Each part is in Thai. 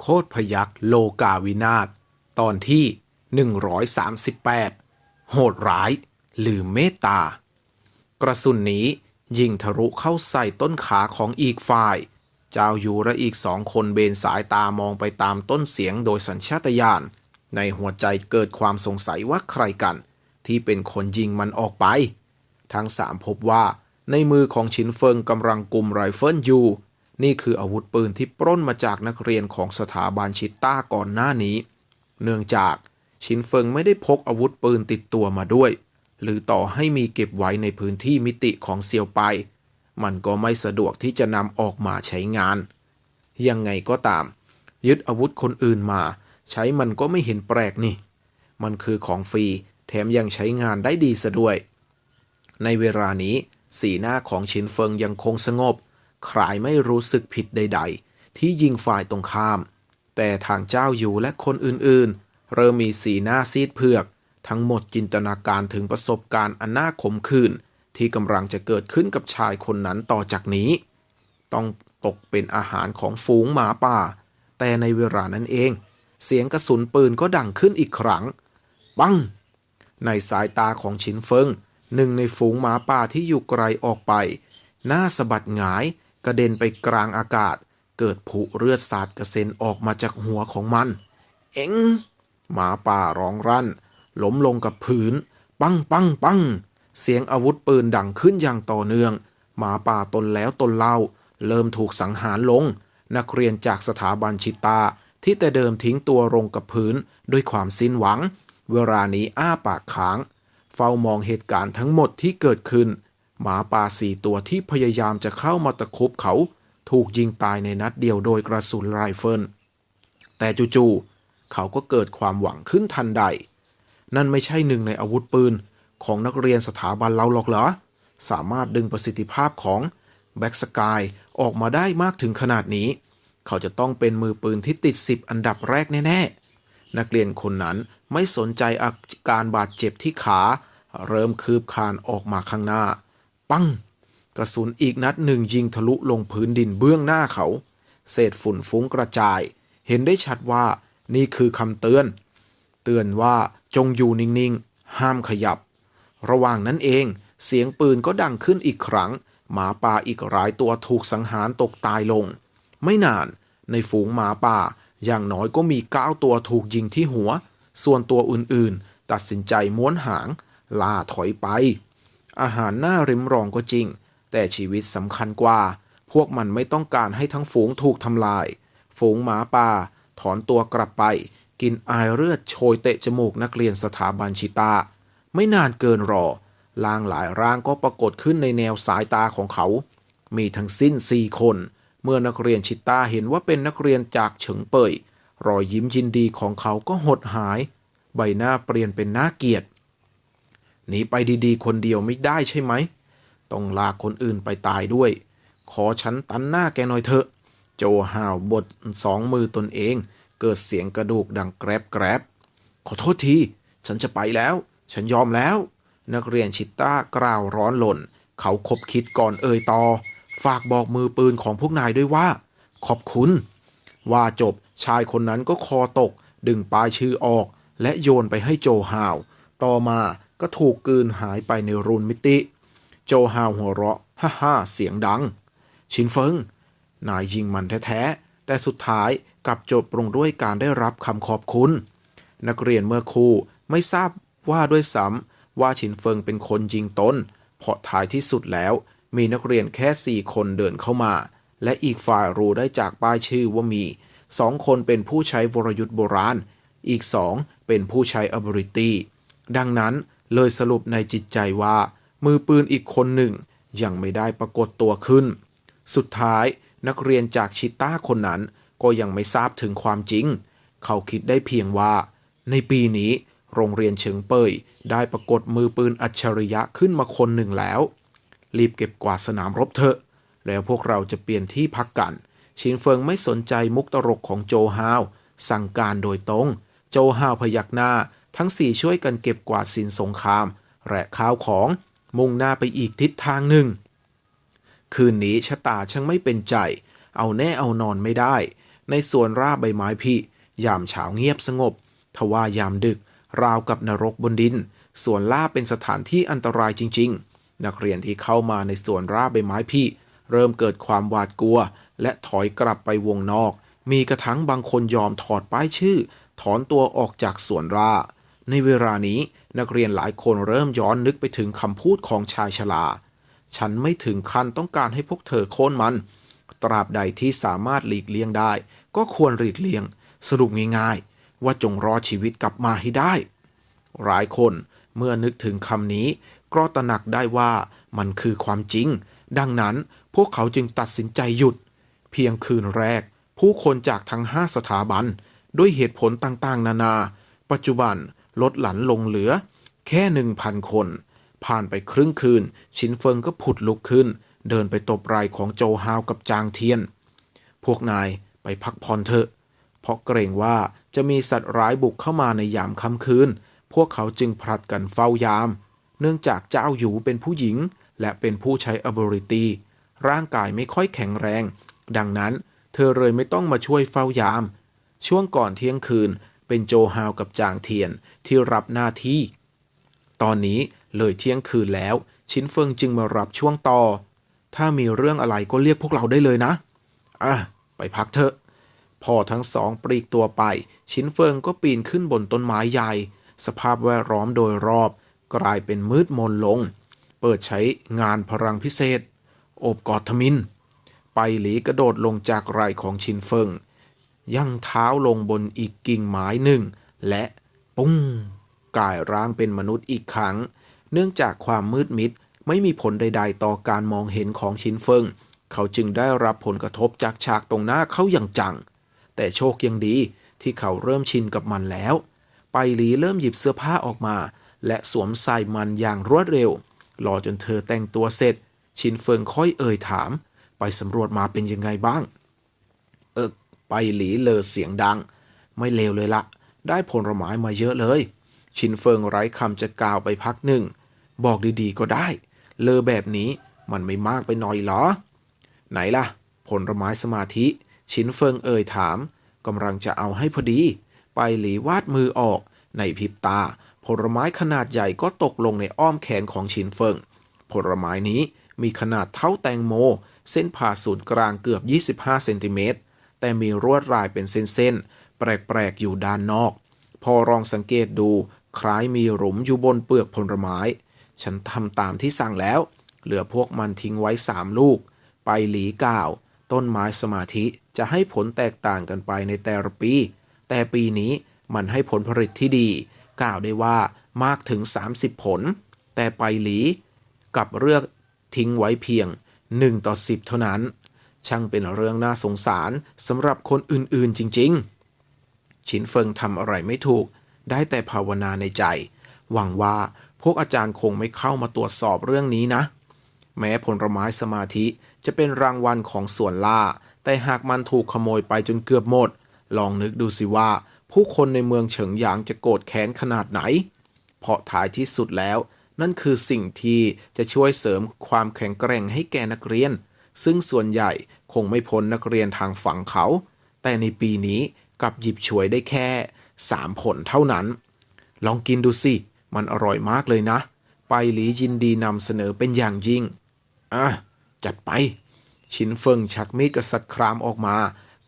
โคตรพยักโลกาวินาศตอนที่ 138 โหดร้ายลืมเมตตา กระสุนนี้ยิงทะลุเข้าใส่ต้นขาของอีกฝ่าย เจ้าอยู่และอีกสองคนเบนสายตามองไปตามต้นเสียงโดยสัญชาตญาณในหัวใจเกิดความสงสัยว่าใครกัน ที่เป็นคนยิงมันออกไป ทั้งสามพบว่าในมือของชินเฟิงกำลังกลุ่มไรเฟิลอยู่ นี่คืออาวุธปืนที่ปล้นมาจากนักเรียนของสถาบันชิตต้าก่อนหน้านี้ เนื่องจากชินเฟิงไม่ได้พกอาวุธปืนติดตัวมาด้วย หรือต่อให้มีเก็บไว้ในพื้นที่มิติของเซียวไป มันก็ไม่สะดวกที่จะนำออกมาใช้งาน ยังไงก็ตาม ยึดอาวุธคนอื่นมา ใช้มันก็ไม่เห็นแปลกนี่ มันคือของฟรีแถมยังใช้งานได้ดีซะด้วย ในเวลานี้ สีหน้าของชินเฟิงยังคงสงบ ใคลายไม่รู้สึกผิดใด ๆ ที่ยิงฝ่ายตรงข้าม แต่ทางเจ้าอยู่และคนอื่นๆ เริ่มมีสีหน้าซีดเผือก ทั้งหมดจินตนาการถึงประสบการณ์อันน่าขมขื่นที่กำลังจะเกิดขึ้นกับชายคนนั้นต่อจากนี้ ต้องตกเป็นอาหารของฝูงหมาป่า แต่ในเวลานั้นเอง เสียงกระสุนปืนก็ดังขึ้นอีกครั้ง ปัง ในสายตาของชินเฟิงหนึ่งในฝูงหมาป่าที่อยู่ไกลออกไป หน้าสะบัดหงาย กระเด็นไปกลางอากาศ เกิดผุเลือดสาดกระเซ็นออกมาจากหัวของมัน เอ็ง หมาป่าร้องรั่น ล้มลงกับพื้น ปังปังปัง เสียงอาวุธปืนดังขึ้นอย่างต่อเนื่อง หมาป่าตนแล้วตนเล่า เริ่มถูกสังหารลง นักเรียนจากสถาบันชิตา ที่แต่เดิมทิ้งตัวลงกับพื้นด้วยความสิ้นหวัง เวลานี้อ้าปากค้าง เฝ้ามองเหตุการณ์ทั้งหมดที่เกิดขึ้น หมาป่าสี่ตัวที่พยายามจะเข้ามาตะคุบเขา ถูกยิงตายในนัดเดียวโดยกระสุนไรเฟิลแต่จู่ๆเขาก็เกิดความหวังขึ้นทันใด นั่นไม่ใช่หนึ่งในอาวุธปืนของนักเรียนสถาบันเราหรอกเหรอ สามารถดึงประสิทธิภาพของแบ็กสกายออกมาได้มากถึงขนาดนี้ เขาจะต้องเป็นมือปืนที่ติด 10 อันดับแรกแน่ๆ นักเรียนคนนั้นไม่สนใจอาการบาดเจ็บที่ขา เริ่มคืบคานออกมาข้างหน้า ปัง กระสุนอีกนัดหนึ่งยิงทะลุลงพื้นดินเบื้องหน้าเขา เศษฝุ่นฟุ้งกระจาย เห็นได้ชัดว่านี่คือคำเตือน เตือนว่าจงอยู่นิ่งๆ ห้ามขยับ ระหว่างนั้นเองเสียงปืนก็ดังขึ้นอีกครั้ง หมาป่าอีกหลายตัวถูกสังหารตกตายลง ไม่นานในฝูงหมาป่าอย่างน้อยก็มีเก้าตัวถูกยิงที่หัว ส่วนตัวอื่นๆ ตัดสินใจม้วนหาง ล่าถอยไป อาหารน่าริมรองก็จริง แต่ชีวิตสำคัญกว่า พวกมันไม่ต้องการให้ทั้งฝูงถูกทำลาย ฝูงหมาป่า ถอนตัวกลับไป กินอายเลือดโชยเตะจมูกนักเรียนสถาบันชิตา ไม่นานเกินรอร่างหลายร่างก็ปรากฏขึ้นในแนวสายตาของเขา มีทั้งสิ้นสี่คน เมื่อนักเรียนชิตาเห็นว่าเป็นนักเรียนจากเฉิงเป่ยรอยยิ้มยินดีของเขาก็หดหาย ใบหน้าเปลี่ยนเป็นหน่าเกลียด หนีไปดีๆ คนเดียวไม่ได้ใช่ไหม ต้องลากคนอื่นไปตายด้วย ขอฉันตันหน้าแกหน่อยเถอะ โจห่าวบดสองมือตนเอง เกิดเสียงกระดูกดังแกรบแกรบขอโทษที ฉันจะไปแล้ว ฉันยอมแล้ว นักเรียนชิต้ากล่าวร้อนหล่น เขาคบคิดก่อนเอ่ยต่อ ฝากบอกมือปืนของพวกนายด้วยว่า ขอบคุณ ว่าจบชายคนนั้นก็คอตก ดึงปลายชื่อออก และโยนไปให้โจฮาว ต่อมา ก็ถูกกืนหายไปในรูนมิติ โจฮาวหัวเราะฮ่าฮ่าเสียงดัง ชินเฟิง นายยิงมันแท้ๆ แต่สุดท้ายกลับจบลงด้วยการได้รับคำขอบคุณ นักเรียนเมื่อครู่ไม่ทราบว่าด้วยซ้ำว่าชินเฟิงเป็นคนยิงตนเพราะท้ายที่สุดแล้วมีนักเรียนแค่สี่คนเดินเข้ามา และอีกฝ่ายรู้ได้จากป้ายชื่อว่ามีสองคนเป็นผู้ใช้วรยุทธ์โบราณ อีกสองเป็นผู้ใช้ ability ดังนั้น เลยสรุปในจิตใจว่า มือปืนอีกคนหนึ่ง ยังไม่ได้ปรากฏตัวขึ้น สุดท้ายนักเรียนจากชิต้าคนนั้นก็ยังไม่ทราบถึงความจริง เขาคิดได้เพียงว่า ในปีนี้โรงเรียนเฉิงเป่ยได้ปรากฏมือปืนอัจฉริยะขึ้นมาคนหนึ่งแล้ว รีบเก็บกวาดสนามรบเถอะ แล้วพวกเราจะเปลี่ยนที่พักกัน ชินเฟิงไม่สนใจมุกตลกของโจฮาว สั่งการโดยตรง โจฮาวพยักหน้า ทั้งสี่ช่วยกันเก็บกวาดสินสงคราม และข้าวของมุ่งหน้าไปอีกทิศทางหนึ่ง คืนนี้ชะตาช่างไม่เป็นใจ เอาแน่เอานอนไม่ได้ ในสวนราบใบไม้ผลิยามเช้าเงียบสงบ ทว่ายามดึก ราวกับนรกบนดิน สวนล่าเป็นสถานที่อันตรายจริง ๆ นักเรียนที่เข้ามาในสวนราบใบไม้ผลิเริ่มเกิดความหวาดกลัว และถอยกลับไปวงนอก มีกระทั่งบางคนยอมถอดป้ายชื่อ ถอนตัวออกจากสวนรา ในเวลานี้นักเรียนหลายคนเริ่มย้อนนึกไปถึงคำพูดของชายชราฉันไม่ถึงขั้นต้องการให้พวกเธอโค่นมัน ตราบใดที่สามารถหลีกเลี่ยงได้ ก็ควรหลีกเลี่ยง สรุปง่ายๆ ว่าจงรอชีวิตกลับมาให้ได้ หลายคนเมื่อนึกถึงคำนี้ ก็ตระหนักได้ว่ามันคือความจริง ดังนั้นพวกเขาจึงตัดสินใจหยุด เพียงคืนแรก ผู้คนจากทั้งห้าสถาบัน ด้วยเหตุผลต่างๆ นานา ปัจจุบัน ลดหลั่นลงเหลือ แค่หนึ่งพันคน ผ่านไปครึ่งคืน ชินเฟิงก็ผุดลุกขึ้น เดินไปตบไหล่ของโจฮาวกับจางเทียน พวกนายไปพักผ่อนเถอะ เพราะเกรงว่าจะมีสัตว์ร้ายบุกเข้ามาในยามค่ำคืน พวกเขาจึงผลัดกันเฝ้ายาม เนื่องจากเจ้าหยูเป็นผู้หญิง และเป็นผู้ใช้ ability ร่างกายไม่ค่อยแข็งแรง ดังนั้นเธอเลยไม่ต้องมาช่วยเฝ้ายาม ช่วงก่อนเที่ยงคืน เป็นโจฮาวกับจางเทียนที่รับหน้าที่ ตอนนี้เลยเที่ยงคืนแล้ว ชินเฟิงจึงมารับช่วงต่อ ถ้ามีเรื่องอะไรก็เรียกพวกเราได้เลยนะ อะ ไปพักเถอะ พอทั้งสองปลีกตัวไป ชินเฟิงก็ปีนขึ้นบนต้นไม้ใหญ่ สภาพแวดล้อมโดยรอบ กลายเป็นมืดมนลง เปิดใช้งานพลังพิเศษ โอบกอดทมิน ไปหลีกระโดดลงจากไหล่ของชินเฟิง ยั่งเท้าลงบนอีกกิ่งไม้หนึ่ง และปุ้งกลายร่างเป็นมนุษย์อีกครั้ง เนื่องจากความมืดมิดไม่มีผลใด ๆ ต่อการมองเห็นของชินเฟิง เขาจึงได้รับผลกระทบจากฉากตรงหน้าเขาอย่างจัง แต่โชคยังดีที่เขาเริ่มชินกับมันแล้ว ไปหลีเริ่มหยิบเสื้อผ้าออกมา และสวมใส่มันอย่างรวดเร็ว รอจนเธอแต่งตัวเสร็จ ชินเฟิงค่อยเอ่ยถาม ไปสำรวจมาเป็นยังไงบ้าง ไปหลีเลอเสียงดัง ไม่เลวเลยละ ได้ผลไม้มาเยอะเลย ชินเฟิงไร้คำจะกล่าวไปพักหนึ่ง บอกดีๆก็ได้ เลอแบบนี้มันไม่มากไปหน่อยเหรอ ไหนล่ะ ผลไม้สมาธิ ชินเฟิงเอ่ยถามกำลังจะเอาให้พอดี ไปหลีวาดมือออก ในพริบตา ผลไม้ขนาดใหญ่ก็ตกลงในอ้อมแขนของชินเฟิง ผลไม้นี้มีขนาดเท่าแตงโม เส้นผ่าศูนย์กลางเกือบ 25 เซนติเมตร แต่มีรวดลายเป็นเส้นๆ แปลกๆ อยู่ด้านนอก พอลองสังเกตดูคล้ายมีหลุมอยู่บนเปลือกผลไม้ ฉันทำตามที่สั่งแล้ว เหลือพวกมันทิ้งไว้สามลูก ไปหลีก่าว ต้นไม้สมาธิจะให้ผลแตกต่างกันไปในแต่ละปี แต่ปีนี้มันให้ผลผลิตที่ดี กล่าวได้ว่ามากถึง 30 ผล แต่ไปหลี กับเลือกทิ้งไว้เพียง 1 ต่อ 10 เท่านั้น ช่างเป็นเรื่องน่าสงสารสำหรับคนอื่นๆจริงๆ ชินเฟิงทำอะไรไม่ถูก ได้แต่ภาวนาในใจ หวังว่าพวกอาจารย์คงไม่เข้ามาตรวจสอบเรื่องนี้นะ แม้ผลไม้สมาธิจะเป็นรางวัลของส่วนล่า แต่หากมันถูกขโมยไปจนเกือบหมด ลองนึกดูสิว่า ผู้คนในเมืองเฉิงหยางจะโกรธแค้นขนาดไหน เพราะท้ายที่สุดแล้ว นั่นคือสิ่งที่จะช่วยเสริมความแข็งแกร่งให้แก่นักเรียน ซึ่งส่วนใหญ่คงไม่พ้นนักเรียนทางฝั่งเขา แต่ในปีนี้กลับหยิบฉวยได้แค่ 3 ผลเท่านั้น ลองกินดูสิ มันอร่อยมากเลยนะ ไปหลียินดีนำเสนอเป็นอย่างยิ่ง อะ จัดไป ชินเฟิงชักมีดกษัตริย์ครามออกมา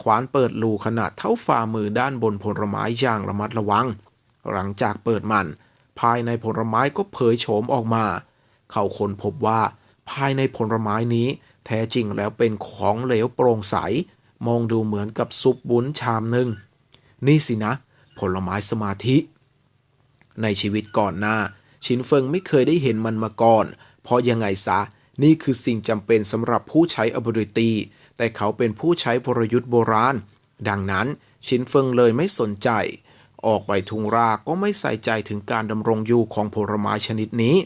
ขวานเปิดรูขนาดเท่าฝ่ามือด้านบนผลไม้อย่างระมัดระวัง หลังจากเปิดมัน ภายในผลไม้ก็เผยโฉมออกมา เขาคนพบว่าภายในผลไม้นี้ แท้จริงแล้วเป็นของเหลวโปร่งใส มองดูเหมือนกับซุปบุ้นชามหนึ่ง นี่สินะ ผลไม้สมาธิ ในชีวิตก่อนหน้า ชินเฟิงไม่เคยได้เห็นมันมาก่อน เพราะยังไงซะ นี่คือสิ่งจำเป็นสำหรับผู้ใช้ ability แต่เขาเป็นผู้ใช้วรยุทธ์โบราณ ดังนั้นชินเฟิงเลยไม่สนใจ ออกไปทุงราก็ไม่ใส่ใจถึงการดำรงอยู่ของผลไม้ชนิดนี้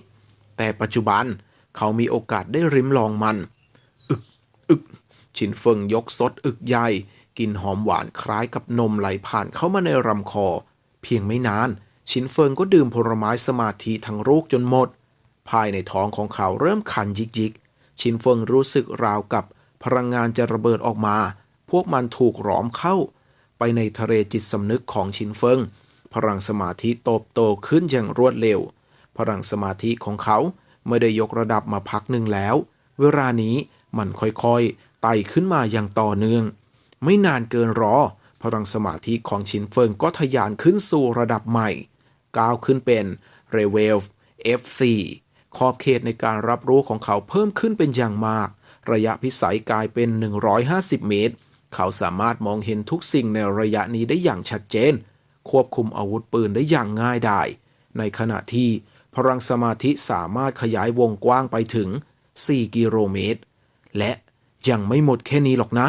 แต่ปัจจุบันเขามีโอกาสได้ริมลองมัน ชินเฟิงยกซดอึกใหญ่ กินหอมหวานคล้ายกับนมไหลผ่านเข้ามาในลำคอ เพียงไม่นาน ชินเฟิงก็ดื่มผลไม้สมาธิทั้งลูกจนหมด ภายในท้องของเขาเริ่มคันยิกยิกๆชินเฟิงรู้สึกราวกับพลังงานจะระเบิดออกมา พวกมันถูกหลอมเข้า ไปในทะเลจิตสำนึกของชินเฟิง พลังสมาธิโตบโตขึ้นอย่างรวดเร็ว พลังสมาธิของเขาไม่ได้ยกระดับมาพักหนึ่งแล้ว เวลานี้มันค่อยๆ ไต่ขึ้นมาอย่างต่อเนื่อง ไม่นานเกินรอ พลังสมาธิของชินเฟิงก็ทะยานขึ้นสู่ระดับใหม่ ก้าวขึ้นเป็นเรเวล F4 ขอบเขตในการรับรู้ของเขาเพิ่มขึ้นเป็นอย่างมาก ระยะพิสัยกลายเป็น 150 เมตร เขาสามารถมองเห็นทุกสิ่งในระยะนี้ได้อย่างชัดเจน ควบคุมอาวุธปืนได้อย่างง่ายดาย ในขณะที่พลังสมาธิสามารถขยายวงกว้างไปถึง 4 กิโลเมตร และ ยังไม่หมดแค่นี้หรอกนะ